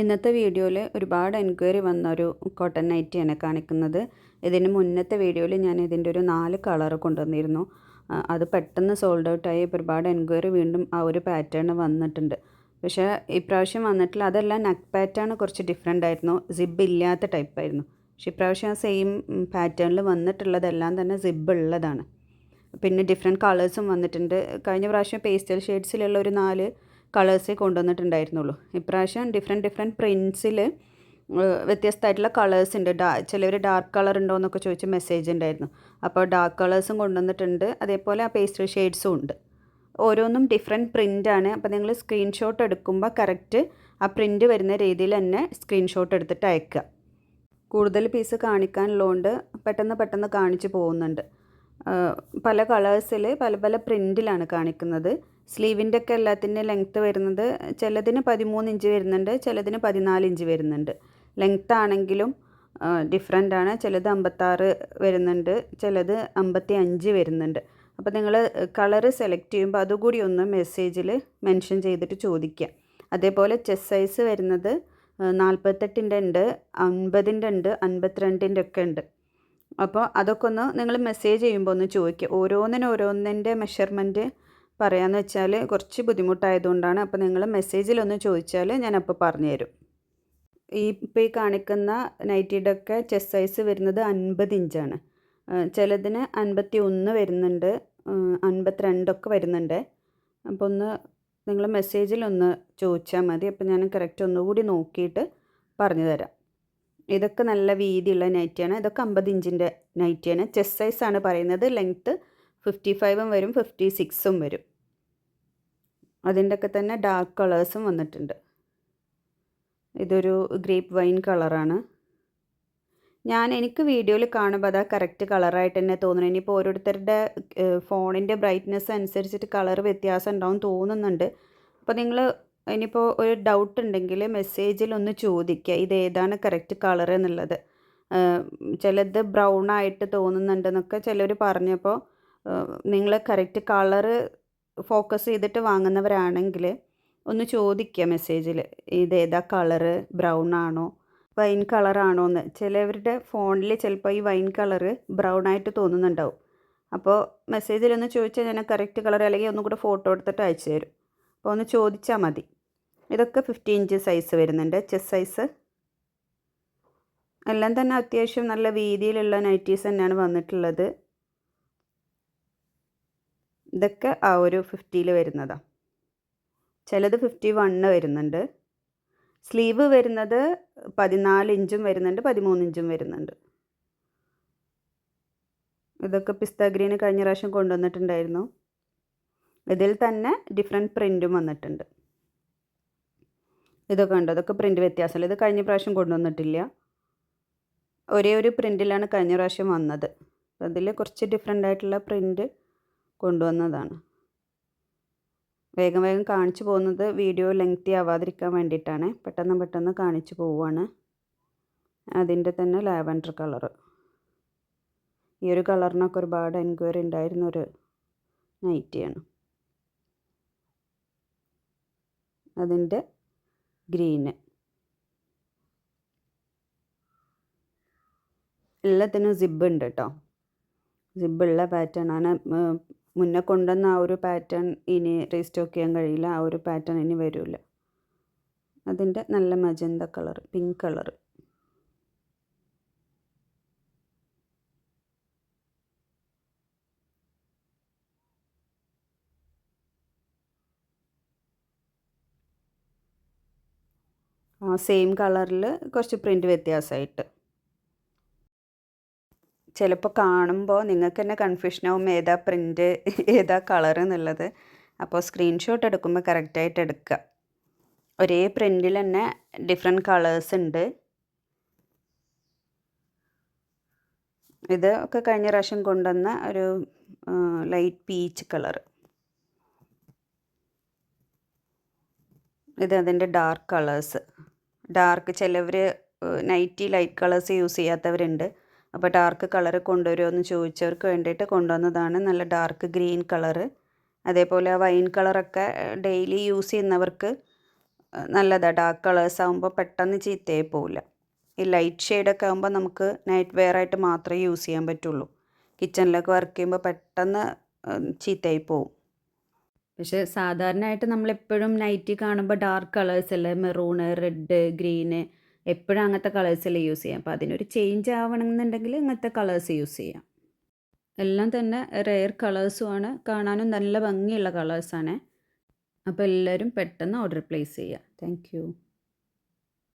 ഇന്നത്തെ വീഡിയോയിൽ ഒരുപാട് എൻക്വയറി വന്ന ഒരു കോട്ടൺ നൈറ്റിയാണ് കാണിക്കുന്നത്. ഇതിന് മുന്നത്തെ വീഡിയോയിൽ ഞാൻ ഇതിന്റെ ഒരു നാല് കളർ കൊണ്ടുവന്നിരുന്നു. അത് പെട്ടെന്ന് സോൾഡ് ഔട്ടായി ഇപ്പോൾ ഒരുപാട് എൻക്വയറി വീണ്ടും ആ ഒരു പാറ്റേൺ വന്നിട്ടുണ്ട്. പക്ഷേ ഇപ്രാവശ്യം വന്നിട്ടില്ല. അതെല്ലാം നെക്ക് പാറ്റേൺ കുറച്ച് ഡിഫറെന്റ് ആയിരുന്നു. സിബ് ഇല്ലാത്ത ടൈപ്പായിരുന്നു പക്ഷേ ഇപ്രാവശ്യം ആ സെയിം പാറ്റേണിൽ വന്നിട്ടുള്ളതെല്ലാം തന്നെ സിബ് ഉള്ളതാണ്. പിന്നെ ഡിഫറെന്റ് കളേഴ്സും വന്നിട്ടുണ്ട്. കഴിഞ്ഞ പ്രാവശ്യം പേസ്റ്റൽ ഷെയ്ഡ്സിലുള്ള ഒരു നാല് കളേഴ്സേ കൊണ്ടുവന്നിട്ടുണ്ടായിരുന്നുള്ളൂ. ഇപ്രാവശ്യം ഡിഫറെന്റ് ഡിഫറെന്റ് പ്രിൻസിൽ വ്യത്യസ്തമായിട്ടുള്ള കളേഴ്സ് ഉണ്ട്. ഡാ ചിലവർ ഡാർക്ക് കളർ ഉണ്ടോ എന്നൊക്കെ ചോദിച്ച് മെസ്സേജ് ഉണ്ടായിരുന്നു. അപ്പോൾ ഡാർക്ക് കളേഴ്സും കൊണ്ടുവന്നിട്ടുണ്ട്. അതേപോലെ ആ പേസ്റ്റൽ ഷെയ്ഡ്സും ഉണ്ട്. ഓരോന്നും ഡിഫറെന്റ് ആണ്. അപ്പോൾ നിങ്ങൾ സ്ക്രീൻഷോട്ട് എടുക്കുമ്പോൾ കറക്റ്റ് ആ പ്രിന്റ് വരുന്ന രീതിയിൽ തന്നെ സ്ക്രീൻഷോട്ട് എടുത്തിട്ട് അയക്കുക. കൂടുതൽ പീസ് കാണിക്കാനുള്ളതുകൊണ്ട് പെട്ടെന്ന് പെട്ടെന്ന് കാണിച്ച് പോകുന്നുണ്ട്. പല കളേഴ്സിൽ പല പല പ്രിന്റിലാണ് കാണിക്കുന്നത്. സ്ലീവിന്റെ ഒക്കെ എല്ലാത്തിന്റെ ലെങ്ത്ത് വരുന്നത് ചിലതിന് പതിമൂന്ന് ഇഞ്ച് വരുന്നുണ്ട് ചിലതിന് പതിനാല് ഇഞ്ച് വരുന്നുണ്ട്. ലെങ്ത്ത് ആണെങ്കിലും ഡിഫറെന്റ് ആണ്. ചിലത് അമ്പത്താറ് വരുന്നുണ്ട് ചിലത് അമ്പത്തി അഞ്ച് വരുന്നുണ്ട്. അപ്പോൾ നിങ്ങൾ കളറ് സെലക്ട് ചെയ്യുമ്പോൾ അതുകൂടി ഒന്ന് മെസ്സേജിൽ മെൻഷൻ ചെയ്തിട്ട് ചോദിക്കുക. അതേപോലെ ചെസ് സൈസ് വരുന്നത് നാൽപ്പത്തെട്ടിന്റെ ഉണ്ട് അൻപതിന്റെ ഉണ്ട് അൻപത്തിരണ്ടിന്റെ ഒക്കെ ഉണ്ട്. അപ്പോൾ അതൊക്കെ ഒന്ന് നിങ്ങൾ മെസ്സേജ് ചെയ്യുമ്പോൾ ഒന്ന് ചോദിക്കുക ഓരോന്നിന് ഓരോന്നിന്റെ മെഷർമെന്റ് പറയാമെന്ന് വെച്ചാൽ കുറച്ച് ബുദ്ധിമുട്ടായതുകൊണ്ടാണ് അപ്പോൾ നിങ്ങൾ മെസ്സേജിലൊന്ന് ചോദിച്ചാൽ ഞാൻ അപ്പോൾ പറഞ്ഞുതരും. ഈ ഇപ്പോൾ ഈ കാണിക്കുന്ന നൈറ്റിയുടെ ഒക്കെ ചെസ്റ്റ് സൈസ് വരുന്നത് അൻപത് ഇഞ്ചാണ്. ചിലതിന് അൻപത്തി ഒന്ന് വരുന്നുണ്ട് അൻപത്തിരണ്ടൊക്കെ വരുന്നുണ്ട്. അപ്പോൾ ഒന്ന് നിങ്ങൾ മെസ്സേജിലൊന്ന് ചോദിച്ചാൽ മതി. അപ്പോൾ ഞാൻ കറക്റ്റ് ഒന്നുകൂടി നോക്കിയിട്ട് പറഞ്ഞു തരാം ഇതൊക്കെ നല്ല വീതിയുള്ള നൈറ്റിയാണ് ഇതൊക്കെ അമ്പത് ഇഞ്ചിന്റെ നൈറ്റിയാണ് ചെസ്റ്റ് സൈസാണ് പറയുന്നത്. ലെങ്ത് ഫിഫ്റ്റി ഫൈവും വരും ഫിഫ്റ്റി സിക്സും വരും. അതിന്റെയൊക്കെ തന്നെ ഡാർക്ക് കളേഴ്സും വന്നിട്ടുണ്ട്. ഇതൊരു ഗ്രേപ്പ് വൈൻ കളറാണ് ഞാൻ എനിക്ക് വീഡിയോയിൽ കാണുമ്പോൾ അതാ കറക്റ്റ് കളറായിട്ട് തന്നെ തോന്നുന്നു. ഇനിയിപ്പോൾ ഓരോരുത്തരുടെ ഫോണിന്റെ ബ്രൈറ്റ്നെസ് അനുസരിച്ചിട്ട് കളർ വ്യത്യാസം ഉണ്ടാവും തോന്നുന്നുണ്ട്. അപ്പോൾ നിങ്ങൾ ഇനിയിപ്പോൾ ഒരു ഡൗട്ട് ഉണ്ടെങ്കിൽ മെസ്സേജിൽ ഒന്ന് ചോദിക്കുക ഇത് ഏതാണ് കറക്റ്റ് കളർ എന്നുള്ളത്. ചിലത് ബ്രൗൺ ആയിട്ട് തോന്നുന്നുണ്ടെന്നൊക്കെ ചിലർ പറഞ്ഞപ്പോൾ നിങ്ങൾ കറക്റ്റ് കളറ് ഫോക്കസ് ചെയ്തിട്ട് വാങ്ങുന്നവരാണെങ്കിൽ ഒന്ന് ചോദിക്കുക മെസ്സേജിൽ ഇത് ഏതാ കളറ് ബ്രൗൺ ആണോ? വൈൻ കളറാണോ എന്ന് ചിലവരുടെ ഫോണിൽ ചിലപ്പോൾ ഈ വൈൻ കളറ് ബ്രൗൺ ആയിട്ട് തോന്നുന്നുണ്ടാവും. അപ്പോൾ മെസ്സേജിലൊന്ന് ചോദിച്ചാൽ ഞാൻ കറക്റ്റ് കളർ അല്ലെങ്കിൽ ഒന്നും കൂടെ ഫോട്ടോ എടുത്തിട്ട് അയച്ചു തരും. അപ്പോൾ ഒന്ന് ചോദിച്ചാൽ മതി. ഇതൊക്കെ ഫിഫ്റ്റി ഇഞ്ച് സൈസ് വരുന്നുണ്ട്. ചെസ് സൈസ് എല്ലാം തന്നെ അത്യാവശ്യം നല്ല വീതിയിലുള്ള നൈറ്റീസ് തന്നെയാണ് വന്നിട്ടുള്ളത്. ഇതൊക്കെ ആ ഒരു ഫിഫ്റ്റിയിൽ വരുന്നതാണ് ചിലത് ഫിഫ്റ്റി വണ്ണ് വരുന്നുണ്ട്. സ്ലീവ് വരുന്നത് പതിനാല് ഇഞ്ചും വരുന്നുണ്ട് പതിമൂന്ന് ഇഞ്ചും വരുന്നുണ്ട്. ഇതൊക്കെ പിസ്ത ഗ്രീൻ കഴിഞ്ഞ പ്രാവശ്യം കൊണ്ടുവന്നിട്ടുണ്ടായിരുന്നു. ഇതിൽ തന്നെ ഡിഫറെന്റ് പ്രിന്റും വന്നിട്ടുണ്ട്. ഇതൊക്കെ ഉണ്ട് അതൊക്കെ പ്രിന്റ് വ്യത്യാസമല്ല. ഇത് കഴിഞ്ഞ പ്രാവശ്യം കൊണ്ടുവന്നിട്ടില്ല. ഒരേ ഒരു പ്രിന്റിലാണ് കഴിഞ്ഞ പ്രാവശ്യം വന്നത്. അതിൽ കുറച്ച് ഡിഫറെന്റ് ആയിട്ടുള്ള പ്രിന്റ് കൊണ്ടുവന്നതാണ്. വേഗം വേഗം കാണിച്ചു പോകുന്നത് വീഡിയോ ലെങ്തി ആവാതിരിക്കാൻ വേണ്ടിയിട്ടാണ്. പെട്ടെന്ന് പെട്ടെന്ന് കാണിച്ചു പോവുകയാണ്. അതിന്റെ തന്നെ ലാവൻഡർ കളറ് ഈ ഒരു കളറിനൊക്കെ ഒരുപാട് എൻക്വയറി ഉണ്ടായിരുന്ന ഒരു നൈറ്റിയാണ് അതിന്റെ ഗ്രീന് എല്ലാത്തിനും സിബ് ഉണ്ട് കേട്ടോ സിബുള്ള പാറ്റേൺ ആണ്. മുന്നേ കൊണ്ടുവന്ന ആ ഒരു പാറ്റേൺ ഇനി റീസ്റ്റോക്ക് ചെയ്യാൻ കഴിയില്ല. ആ ഒരു പാറ്റേൺ ഇനി വരില്ല. അതിന്റെ നല്ല magenta colour pink colour same കളറിൽ കുറച്ച് പ്രിന്റ് വ്യത്യാസമായിട്ട്. ചിലപ്പോൾ കാണുമ്പോൾ നിങ്ങൾക്ക് തന്നെ കൺഫ്യൂഷനാവും ഏതാ പ്രിന്റ് ഏതാ കളർ എന്നുള്ളത്. അപ്പോൾ സ്ക്രീൻഷോട്ട് എടുക്കുമ്പോൾ കറക്റ്റായിട്ട് എടുക്കുക ഒരേ പ്രിന്റിൽ തന്നെ ഡിഫറെന്റ് കളേഴ്സ് ഉണ്ട്. ഇത് ഒക്കെ കഴിഞ്ഞ പ്രാവശ്യം കൊണ്ടുവന്ന ഒരു ലൈറ്റ് പീച്ച് കളർ ഇത് അതിന്റെ ഡാർക്ക് കളേഴ്സ് ഡാർക്ക് ചിലവർ നൈറ്റി ലൈറ്റ് കളേഴ്സ് യൂസ് ചെയ്യാത്തവരുണ്ട്. അപ്പോൾ ഡാർക്ക് കളർ കൊണ്ടുവരുമോ എന്ന് ചോദിച്ചവർക്ക് വേണ്ടിയിട്ട് കൊണ്ടുവന്നതാണ് നല്ല ഡാർക്ക് ഗ്രീൻ കളറ് അതേപോലെ ആ വൈൻ കളറൊക്കെ ഡെയിലി യൂസ് ചെയ്യുന്നവർക്ക് നല്ലതാണ് ഡാർക്ക് കളേഴ്സ് ആകുമ്പോൾ പെട്ടെന്ന് ചീത്തയായി പോവില്ല. ഈ ലൈറ്റ് ഷെയ്ഡൊക്കെ ആകുമ്പോൾ നമുക്ക് നൈറ്റ് വെയർ ആയിട്ട് മാത്രമേ യൂസ് ചെയ്യാൻ പറ്റുള്ളൂ. കിച്ചണിലൊക്കെ വർക്ക് ചെയ്യുമ്പോൾ പെട്ടെന്ന് ചീത്തയായി പോവും. പക്ഷേ സാധാരണയായിട്ട് നമ്മളെപ്പോഴും നൈറ്റി കാണുമ്പോൾ ഡാർക്ക് കളേഴ്സ് അല്ലേ? മെറൂണ് റെഡ് ഗ്രീന് എപ്പോഴും അങ്ങനത്തെ കളേഴ്സല്ലേ യൂസ് ചെയ്യാം. അപ്പോൾ അതിനൊരു ചേഞ്ച് ആവണമെന്നുണ്ടെങ്കിൽ ഇങ്ങനത്തെ കളേഴ്സ് യൂസ് ചെയ്യാം. എല്ലാം തന്നെ റെയർ കളേഴ്സുമാണ് കാണാനും നല്ല ഭംഗിയുള്ള കളേഴ്സാണ് അപ്പോൾ എല്ലാവരും പെട്ടെന്ന് ഓർഡർ പ്ലേസ് ചെയ്യുക താങ്ക്